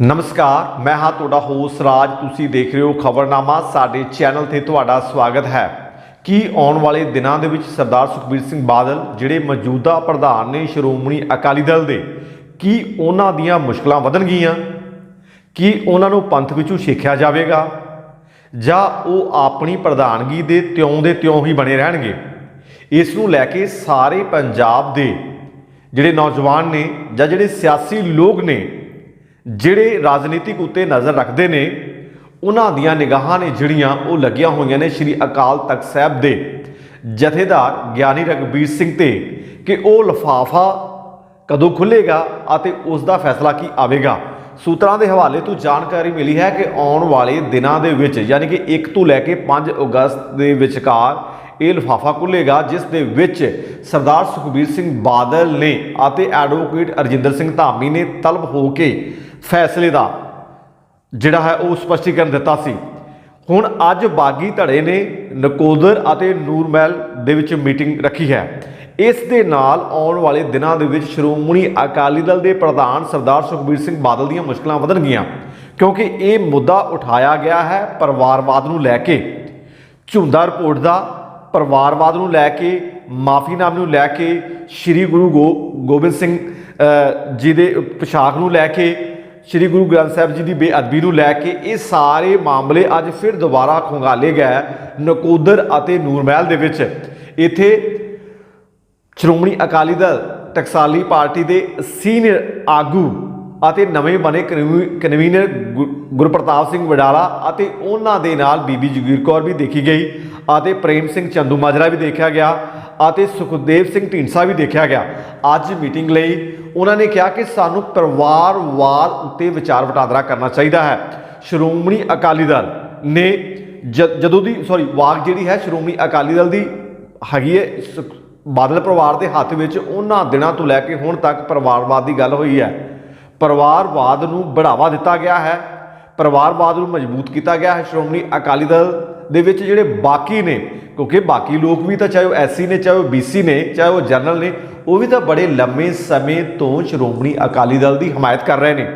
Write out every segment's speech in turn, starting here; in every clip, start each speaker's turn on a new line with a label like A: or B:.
A: ਨਮਸਕਾਰ, ਮੈਂ ਹਾਂ ਤੁਹਾਡਾ ਹੋਸਟ ਰਾਜ। ਤੁਸੀਂ ਦੇਖ ਰਹੇ ਹੋ ਖਬਰਨਾਮਾ। ਸਾਡੇ ਚੈਨਲ ਤੇ ਤੁਹਾਡਾ ਸਵਾਗਤ ਹੈ। ਕੀ ਆਉਣ ਵਾਲੇ ਦਿਨਾਂ ਦੇ ਵਿੱਚ ਸਰਦਾਰ ਸੁਖਬੀਰ ਸਿੰਘ ਬਾਦਲ, ਜਿਹੜੇ ਮੌਜੂਦਾ ਪ੍ਰਧਾਨ ਨੇ ਸ਼੍ਰੋਮਣੀ ਅਕਾਲੀ ਦਲ ਦੇ, ਕੀ ਉਹਨਾਂ ਦੀਆਂ ਮੁਸ਼ਕਲਾਂ ਵਧਣਗੀਆਂ? ਕੀ ਉਹਨਾਂ ਨੂੰ ਪੰਥ ਵਿੱਚੋਂ ਸਿੱਖਿਆ ਜਾਵੇਗਾ? ਜਾਂ ਉਹ ਆਪਣੀ ਪ੍ਰਧਾਨਗੀ ਦੇ ਤਿਉਂ ਦੇ ਤਿਉਂ ਹੀ ਬਣੇ ਰਹਿਣਗੇ? ਇਸ ਨੂੰ ਲੈ ਕੇ ਸਾਰੇ ਪੰਜਾਬ ਦੇ ਜਿਹੜੇ ਨੌਜਵਾਨ ਨੇ ਜਾਂ ਜਿਹੜੇ ਸਿਆਸੀ ਲੋਕ ਨੇ ਜਿਹੜੇ ਰਾਜਨੀਤਿਕ ਉੱਤੇ ਨਜ਼ਰ ਰੱਖਦੇ ਨੇ, ਉਹਨਾਂ ਦੀਆਂ ਨਿਗਾਹਾਂ ਨੇ ਜਿਹੜੀਆਂ ਉਹ ਲੱਗੀਆਂ ਹੋਈਆਂ ਨੇ ਸ੍ਰੀ ਅਕਾਲ ਤਖਤ ਸਾਹਿਬ ਦੇ ਜਥੇਦਾਰ ਗਿਆਨੀ ਰਗਬੀਰ ਸਿੰਘ ਤੇ ਕਿ ਉਹ ਲਫਾਫਾ ਕਦੋਂ ਖੁੱਲੇਗਾ ਅਤੇ ਉਸ ਦਾ ਫੈਸਲਾ ਕੀ ਆਵੇਗਾ। ਸੂਤਰਾਂ ਦੇ ਹਵਾਲੇ ਤੋਂ ਜਾਣਕਾਰੀ ਮਿਲੀ ਹੈ ਕਿ ਆਉਣ ਵਾਲੇ ਦਿਨਾਂ ਦੇ ਵਿੱਚ, ਯਾਨੀ ਕਿ 1 ਤੋਂ ਲੈ ਕੇ 5 ਅਗਸਤ ਦੇ ਵਿਚਕਾਰ ਇਹ ਲਿਫਾਫਾ ਖੁੱਲੇਗਾ ਜਿਸ ਦੇ ਵਿੱਚ ਸਰਦਾਰ ਸੁਖਬੀਰ ਸਿੰਘ ਬਾਦਲ ਨੇ ਅਤੇ ਐਡਵੋਕੇਟ ਅਰਜਿੰਦਰ ਸਿੰਘ ਧਾਮੀ ਨੇ ਤਲਬ ਹੋ ਕੇ ਫੈਸਲੇ ਦਾ ਜਿਹੜਾ ਹੈ ਉਹ ਸਪਸ਼ਟੀਕਰਨ ਦਿੱਤਾ ਸੀ। ਹੁਣ ਅੱਜ ਬਾਗੀ ਧੜੇ ਨੇ ਨਕੋਦਰ ਅਤੇ ਨੂਰਮਹਿਲ ਦੇ ਵਿੱਚ ਮੀਟਿੰਗ ਰੱਖੀ ਹੈ। ਇਸ ਦੇ ਨਾਲ ਆਉਣ ਵਾਲੇ ਦਿਨਾਂ ਦੇ ਵਿੱਚ ਸ਼੍ਰੋਮਣੀ ਅਕਾਲੀ ਦਲ ਦੇ ਪ੍ਰਧਾਨ ਸਰਦਾਰ ਸੁਖਬੀਰ ਸਿੰਘ ਬਾਦਲ ਦੀਆਂ ਮੁਸ਼ਕਲਾਂ ਵਧਣਗੀਆਂ, ਕਿਉਂਕਿ ਇਹ ਮੁੱਦਾ ਉਠਾਇਆ ਗਿਆ ਹੈ ਪਰਿਵਾਰਵਾਦ ਨੂੰ ਲੈ ਕੇ। ਝੁੰਦਾ ਰਿਪੋਰਟ ਦਾ ਪਰਿਵਾਰਵਾਦ ਨੂੰ ਲੈ ਕੇ ਮਾਫੀਨਾਮ ਨੂੰ ਲੈ ਕੇ, ਸ੍ਰੀ ਗੁਰੂ ਗੋ, ਗੋਬਿੰਦ ਸਿੰਘ ਜੀ ਦੇ ਪੋਸ਼ਾਕ ਨੂੰ ਲੈ ਕੇ ਸ੍ਰੀ ਗੁਰੂ ਗ੍ਰੰਥ ਸਾਹਿਬ ਜੀ ਦੀ ਬੇਅਦਬੀ ਨੂੰ ਲੈ ਕੇ ਇਹ ਸਾਰੇ ਮਾਮਲੇ ਅੱਜ ਫਿਰ ਦੁਬਾਰਾ ਖੰਗਾਲੇ ਗਏ ਨਕੋਦਰ ਅਤੇ ਨੂਰਮਹਿਲ ਦੇ ਵਿੱਚ। ਇੱਥੇ ਸ਼੍ਰੋਮਣੀ ਅਕਾਲੀ ਦਲ ਟਕਸਾਲੀ ਪਾਰਟੀ ਦੇ ਸੀਨੀਅਰ ਆਗੂ ਅਤੇ ਨਵੇਂ ਬਣੇ ਕਨਵੀ- ਕਨਵੀਨਰ ਗੁ- ਗੁਰਪ੍ਰਤਾਪ ਸਿੰਘ ਵਡਾਲਾ ਅਤੇ ਉਹਨਾਂ ਦੇ ਨਾਲ ਬੀਬੀ ਜਗੀਰ ਕੌਰ ਵੀ ਦੇਖੀ ਗਈ। ਅਤੇ ਪ੍ਰੇਮ ਸਿੰਘ ਚੰਦੂ ਮਾਜਰਾ ਵੀ ਦੇਖਿਆ ਗਿਆ ਅਤੇ ਸੁਖਦੇਵ ਸਿੰਘ ਢੀਂਡਸਾ ਵੀ ਦੇਖਿਆ ਗਿਆ। ਅੱਜ ਮੀਟਿੰਗ ਲਈ ਉਹਨਾਂ ਨੇ ਕਿਹਾ ਕਿ ਸਾਨੂੰ ਪਰਿਵਾਰਵਾਦ ਉੱਤੇ ਵਿਚਾਰ ਵਟਾਂਦਰਾ ਕਰਨਾ ਚਾਹੀਦਾ ਹੈ। ਸ਼੍ਰੋਮਣੀ ਅਕਾਲੀ ਦਲ ਨੇ ਜਦੋਂ ਦੀ ਸੌਰੀ ਵਾਕ ਜਿਹੜੀ ਹੈ ਸ਼੍ਰੋਮਣੀ ਅਕਾਲੀ ਦਲ ਦੀ ਹੈਗੀ ਹੈ, ਸੁਖ- ਬਾਦਲ ਪਰਿਵਾਰ ਦੇ ਹੱਥ ਵਿੱਚ ਉਹਨਾਂ ਦਿਨਾਂ ਤੋਂ ਲੈ ਕੇ ਹੁਣ ਤੱਕ ਪਰਿਵਾਰਵਾਦ ਦੀ ਗੱਲ ਹੋਈ ਹੈ। ਪਰਿਵਾਰਵਾਦ ਨੂੰ ਬੜਾਵਾ ਦਿੱਤਾ ਗਿਆ ਹੈ। ਪਰਿਵਾਰਵਾਦ ਨੂੰ ਮਜ਼ਬੂਤ ਕੀਤਾ ਗਿਆ ਹੈ। ਸ਼੍ਰੋਮਣੀ ਅਕਾਲੀ ਦਲ ਦੇ ਵਿੱਚ ਜਿਹੜੇ ਬਾਕੀ ਨੇ, ਕਿਉਂਕਿ ਬਾਕੀ ਲੋਕ ਵੀ ਤਾਂ ਚਾਹੇ ਉਹ ਐਸਸੀ ਨੇ, ਚਾਹੇ ਉਹ ਬੀਸੀ ਨੇ, ਚਾਹੇ ਉਹ ਜਨਰਲ ਨੇ, ਉਹ ਵੀ ਤਾਂ ਬੜੇ ਲੰਮੇ ਸਮੇਂ ਤੋਂ ਸ਼੍ਰੋਮਣੀ ਅਕਾਲੀ ਦਲ ਦੀ ਹਮਾਇਤ ਕਰ ਰਹੇ ਨੇ,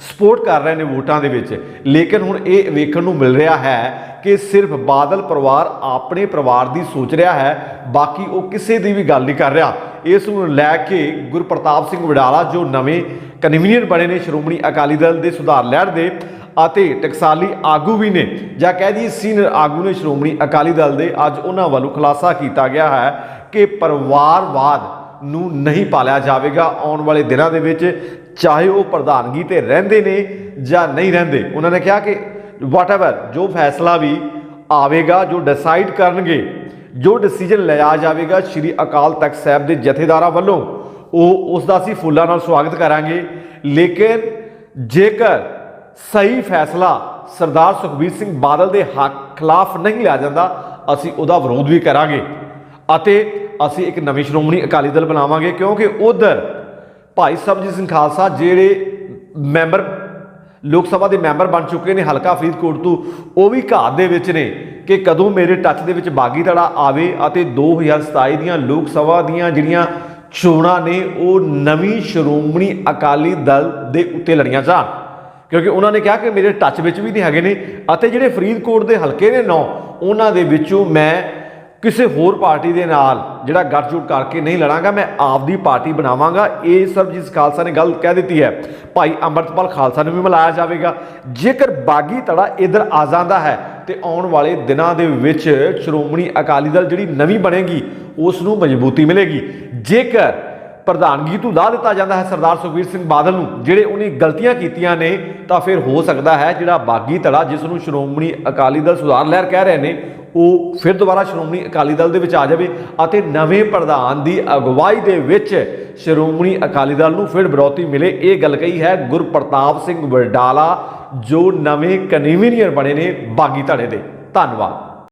A: ਸਪੋਰਟ ਕਰ ਰਹੇ ਨੇ ਵੋਟਾਂ ਦੇ ਵਿੱਚ। ਲੇਕਿਨ ਹੁਣ ਇਹ ਵੇਖਣ ਨੂੰ ਮਿਲ ਰਿਹਾ ਹੈ ਕਿ ਸਿਰਫ ਬਾਦਲ ਪਰਿਵਾਰ ਆਪਣੇ ਪਰਿਵਾਰ ਦੀ ਸੋਚ ਰਿਹਾ ਹੈ, ਬਾਕੀ ਉਹ ਕਿਸੇ ਦੀ ਵੀ ਗੱਲ ਨਹੀਂ ਕਰ ਰਿਹਾ। ਇਸ ਨੂੰ ਲੈ ਕੇ ਗੁਰਪ੍ਰਤਾਪ ਸਿੰਘ ਵਡਾਲਾ ਜੋ ਨਵੇਂ ਕਨਵੀਨਰ ਬਣੇ ਨੇ ਸ਼੍ਰੋਮਣੀ ਅਕਾਲੀ ਦਲ ਦੇ ਸੁਧਾਰ ਲਹਿਰ ਦੇ ਅਤੇ ਟਕਸਾਲੀ ਆਗੂ ਵੀ ਨੇ। ਜਾਂ ਕਹਿ ਦਈਏ ਸੀਨੀਅਰ ਆਗੂ ਨੇ ਸ਼੍ਰੋਮਣੀ ਅਕਾਲੀ ਦਲ ਦੇ। ਅੱਜ ਉਹਨਾਂ ਵੱਲੋਂ ਖੁਲਾਸਾ ਕੀਤਾ ਗਿਆ ਹੈ ਕਿ ਪਰਿਵਾਰਵਾਦ ਨੂੰ ਨਹੀਂ ਪਾਲਿਆ ਜਾਵੇਗਾ। ਆਉਣ ਵਾਲੇ ਦਿਨਾਂ ਦੇ ਵਿੱਚ ਚਾਹੇ ਉਹ ਪ੍ਰਧਾਨਗੀ ਤੇ ਰਹਿੰਦੇ ਨੇ ਜਾਂ ਨਹੀਂ ਰਹਿੰਦੇ। ਉਹਨਾਂ ਨੇ ਕਿਹਾ ਕਿ ਵਾਟਐਵਰ ਜੋ ਫੈਸਲਾ ਵੀ ਆਵੇਗਾ, ਜੋ ਡਿਸਾਈਡ ਕਰਨਗੇ, ਜੋ ਡਿਸੀਜਨ ਲਿਆ ਜਾਵੇਗਾ ਸ੍ਰੀ ਅਕਾਲ ਤਖਤ ਸਾਹਿਬ ਦੇ ਜਥੇਦਾਰਾਂ ਵੱਲੋਂ, ਉਹ ਉਸ ਦਾ ਅਸੀਂ ਫੁੱਲਾਂ ਨਾਲ ਸਵਾਗਤ ਕਰਾਂਗੇ। ਲੇਕਿਨ ਜੇਕਰ ਸਹੀ ਫੈਸਲਾ ਸਰਦਾਰ ਸੁਖਬੀਰ ਸਿੰਘ ਬਾਦਲ ਦੇ ਹੱਕ ਖਿਲਾਫ ਨਹੀਂ ਲਿਆ ਜਾਂਦਾ, ਅਸੀਂ ਉਹਦਾ ਵਿਰੋਧ ਵੀ ਕਰਾਂਗੇ ਅਤੇ ਅਸੀਂ ਇੱਕ ਨਵੀਂ ਸ਼੍ਰੋਮਣੀ ਅਕਾਲੀ ਦਲ ਬਣਾਵਾਂਗੇ ਕਿਉਂਕਿ ਉਧਰ ਭਾਈ ਸਾਹਿਬ ਸਿੰਘ ਖਾਲਸਾ ਜਿਹੜੇ ਮੈਂਬਰ, ਲੋਕ ਸਭਾ ਦੇ ਮੈਂਬਰ ਬਣ ਚੁੱਕੇ ਨੇ ਹਲਕਾ ਫਰੀਦਕੋਟ ਤੋਂ, ਉਹ ਵੀ ਘਾਤ ਦੇ ਵਿੱਚ ਨੇ ਕਿ ਕਦੋਂ ਮੇਰੇ ਟੱਚ ਦੇ ਵਿੱਚ ਬਾਗੀ ਧੜਾ ਆਵੇ ਅਤੇ 2027 ਦੀਆਂ ਲੋਕ ਸਭਾ ਦੀਆਂ ਜਿਹੜੀਆਂ ਚੋਣਾਂ ਨੇ, ਉਹ ਨਵੀਂ ਸ਼੍ਰੋਮਣੀ ਅਕਾਲੀ ਦਲ ਦੇ ਉੱਤੇ ਲੜੀਆਂ ਜਾਣ। ਕਿਉਂਕਿ ਉਹਨਾਂ ਨੇ ਕਿਹਾ ਕਿ ਮੇਰੇ ਟੱਚ ਵਿੱਚ ਵੀ ਨਹੀਂ ਹੈਗੇ ਨੇ ਅਤੇ ਜਿਹੜੇ ਫਰੀਦਕੋਟ ਦੇ ਹਲਕੇ ਨੇ ਨੌ, ਉਹਨਾਂ ਦੇ ਵਿੱਚੋਂ ਮੈਂ ਕਿਸੇ ਹੋਰ ਪਾਰਟੀ ਦੇ ਨਾਲ ਜਿਹੜਾ ਗੱਠਜੋੜ ਕਰਕੇ ਨਹੀਂ ਲੜਾਂਗਾ, ਮੈਂ ਆਪਦੀ ਪਾਰਟੀ ਬਣਾਵਾਂਗਾ। ਇਹ ਸਰਬਜੀਤ ਖਾਲਸਾ ਨੇ ਗੱਲ ਕਹਿ ਦਿੱਤੀ ਹੈ। ਭਾਈ ਅੰਮ੍ਰਿਤਪਾਲ ਖਾਲਸਾ ਨੂੰ ਵੀ ਮਿਲਾਇਆ ਜਾਵੇਗਾ। ਜੇਕਰ ਬਾਗੀ ਧੜਾ ਇਧਰ ਆ ਜਾਂਦਾ ਹੈ ਤੇ ਆਉਣ ਵਾਲੇ ਦਿਨਾਂ ਦੇ ਵਿੱਚ ਸ਼੍ਰੋਮਣੀ ਅਕਾਲੀ ਦਲ ਜਿਹੜੀ ਨਵੀਂ ਬਣੇਗੀ, ਉਸ ਨੂੰ ਮਜ਼ਬੂਤੀ ਮਿਲੇਗੀ। ਜੇਕਰ ਪ੍ਰਧਾਨਗੀ ਤੋਂ ਲਾ ਦਿੱਤਾ ਜਾਂਦਾ ਹੈ ਸਰਦਾਰ ਸੁਖਬੀਰ ਸਿੰਘ ਬਾਦਲ ਨੂੰ। ਜਿਹੜੇ ਉਹਨੇ ਗਲਤੀਆਂ ਕੀਤੀਆਂ ਨੇ, ਤਾਂ ਫਿਰ ਹੋ ਸਕਦਾ ਹੈ ਜਿਹੜਾ ਬਾਗੀ ਧੜਾ ਜਿਸ ਨੂੰ ਸ਼੍ਰੋਮਣੀ ਅਕਾਲੀ ਦਲ ਸੁਧਾਰ ਲਹਿਰ ਕਹਿ ਰਹੇ ਨੇ, ਉਹ ਫਿਰ ਦੁਬਾਰਾ ਸ਼੍ਰੋਮਣੀ ਅਕਾਲੀ ਦਲ ਦੇ ਵਿੱਚ ਆ ਜਾਵੇ ਅਤੇ ਨਵੇਂ ਪ੍ਰਧਾਨ ਦੀ ਅਗਵਾਈ ਦੇ ਵਿੱਚ ਸ਼੍ਰੋਮਣੀ ਅਕਾਲੀ ਦਲ ਨੂੰ ਫਿਰ ਬਰੌਤੀ ਮਿਲੇ। ਇਹ ਗੱਲ ਕਹੀ ਹੈ ਗੁਰਪ੍ਰਤਾਪ ਸਿੰਘ ਵਰਡਾਲਾ ਜੋ ਨਵੇਂ ਕਨਵੀਨੀਅਰ ਬਣੇ ਨੇ ਬਾਗੀ ਧੜੇ ਦੇ। ਧੰਨਵਾਦ।